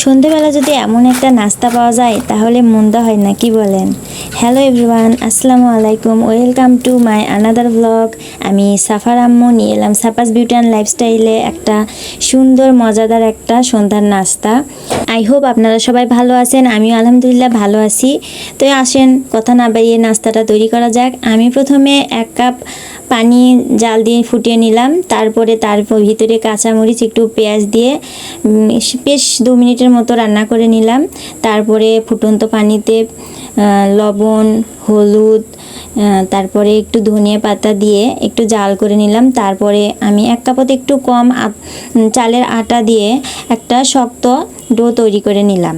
সন্ধেবেলা যদি এমন একটা নাস্তা পাওয়া যায়, তাহলে মন্দ হয় না, কি বলেন? হ্যালো এভরিওয়ান আসসালামু আলাইকুম welcome to my another blog আমি সাফার আম্মু, নিয়ে এলাম সাপাস বিউটি অ্যান্ড লাইফস্টাইলে একটা সুন্দর, মজাদার একটা সন্ধ্যার নাস্তা। আই হোপ আপনারা সবাই ভালো আছেন, আমিও আলহামদুলিল্লাহ ভালো আছি। তো আসেন, কথা না বাড়িয়ে নাস্তাটা তৈরি করা যাক। আমি প্রথমে এক কাপ পানি জাল দিয়ে ফুটিয়ে নিলাম। তারপরে তার ভিতরে কাঁচামরিচ, একটু পেঁয়াজ দিয়ে বেশ দু মিনিটের মতো রান্না করে নিলাম। তারপরে ফুটন্ত পানিতে লবণ, হলুদ তারপরে একটু ধনিয়া পাতা দিয়ে একটু জাল করে নিলাম। তারপরে আমি এক কাপত একটু কম চালের আটা দিয়ে একটা শক্ত ডো তৈরি করে নিলাম।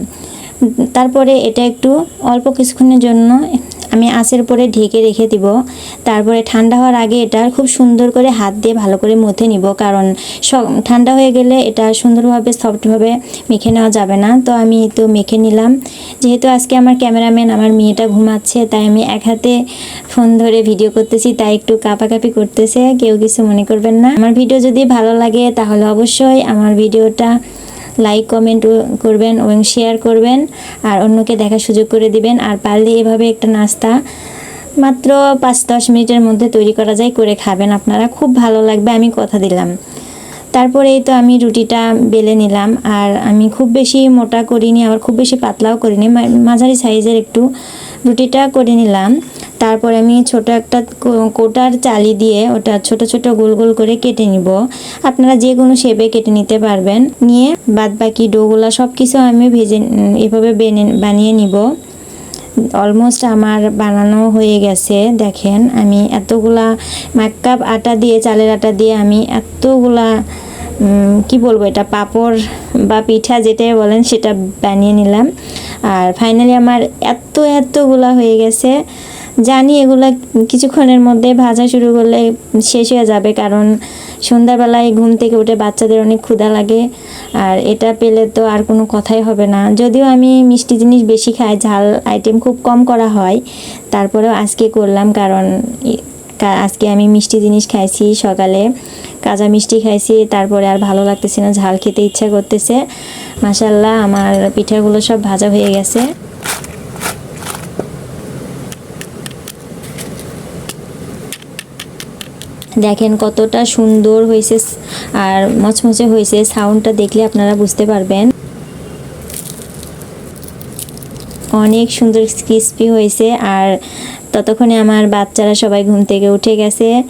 তারপরে এটা একটু অল্প কিছুক্ষণের জন্য আমি আঁচের পরে ঢেকে রেখে দিব। তারপরে ঠান্ডা হওয়ার আগে এটা খুব সুন্দর করে হাত দিয়ে ভালো করে মুথে নিব, কারণ ঠান্ডা হয়ে গেলে এটা সুন্দরভাবে, সফটভাবে মেখে নেওয়া যাবে না। তো আমি তো মেখে নিলাম। যেহেতু আজকে আমার ক্যামেরাম্যান আমার মেয়েটা ঘুমাচ্ছে, তাই আমি এক হাতে ফোন ধরে ভিডিও করতেছি, তাই একটু কাঁপাকাঁপি করতেছে। কেউ কিছু মনে করবেন না। আমার ভিডিও যদি ভালো লাগে তাহলে অবশ্যই আমার ভিডিওটা লাইক কমেন্ট করবেন এবং শেয়ার করবেন আর অন্যকে দেখার সুযোগ করে দিবেন। আর পারলে এভাবে একটা নাস্তা মাত্র পাঁচ দশ মিনিটের মধ্যে তৈরি করা যায়, করে খাবেন আপনারা। খুব ভালো লাগবে, আমি কথা দিলাম। তারপরে এই তো আমি রুটিটা বেলে নিলাম। আর আমি খুব বেশি মোটা করিনি, আবার খুব বেশি পাতলাও করিনি। মাঝারি সাইজের একটু রুটিটা করে নিলাম। তারপরে আমি ছোট একটা কোটার চালি দিয়ে ওটা ছোট ছোট গোল গোল করে কেটে নিব। আপনারা যে কোনো শেপে কেটে নিতে পারবেন। নিয়ে বাদ বাকি ডোগুলা সব কিছু আমি ভেজে এভাবে বেনে, বানিয়ে নিব। অলমোস্ট আমার বানানো হয়ে গেছে, দেখেন। আমি এতগুলা এক কাপ আটা দিয়ে, চালের আটা দিয়ে আমি এতগুলা কি বলব এটা, পাপড় বা পিঠা যেটাই বলেন সেটা বানিয়ে নিলাম। আর ফাইনালি আমার এত এতগুলা হয়ে গেছে। জানি এগুলো কিছুক্ষণের মধ্যে ভাজা শুরু করলে শেষ হয়ে যাবে, কারণ সন্ধ্যাবেলায় ঘুম থেকে উঠে বাচ্চাদের অনেক ক্ষুধা লাগে, আর এটা পেলে তো আর কোনো কথাই হবে না। যদিও আমি মিষ্টি জিনিস বেশি খাই, ঝাল আইটেম খুব কম করা হয়, তারপরেও আজকে করলাম, কারণ আজকে আমি মিষ্টি জিনিস খাইছি সকালে, কাঁচা মিষ্টি খাইছি, তারপরে আর ভালো লাগতেছে না, ঝাল খেতে ইচ্ছা করতেছে। মাসাল্লাহ আমার পিঠাগুলো সব ভাজা হয়ে গেছে। দেখেন কতটা সুন্দর হয়েছে আর মচমচে হয়েছে। সাউন্ডটা দেখলে আপনারা বুঝতে পারবেন। অনেক সুন্দর ক্রিস্পি হয়েছে। আর ততক্ষণে আমার বাচ্চারা সবাই ঘুম থেকে উঠে গেছে।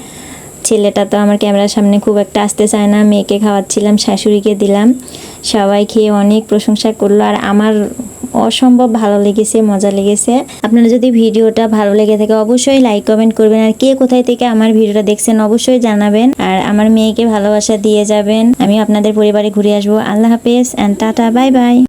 ছেলেটা তো আমার ক্যামেরার সামনে খুব একটা আসতে চায় না। মেয়েকে খাওয়াচ্ছিলাম, শাশুড়িকে দিলাম। সবাই খেয়ে অনেক প্রশংসা করল। আর আমার অসম্ভব ভালো লেগেছে, মজা লেগেছে। আপনারা যদি ভিডিওটা ভালো লেগে থাকে, অবশ্যই লাইক কমেন্ট করবেন। আর কে কোথায় থেকে আমার ভিডিওটা দেখছেন, অবশ্যই জানাবেন। আর আমার মেয়েকে ভালোবাসা দিয়ে যাবেন। আমি আপনাদের পরিবারে ঘুরে আসব। আল্লাহ হাফেজ অ্যান্ড টাটা বাই বাই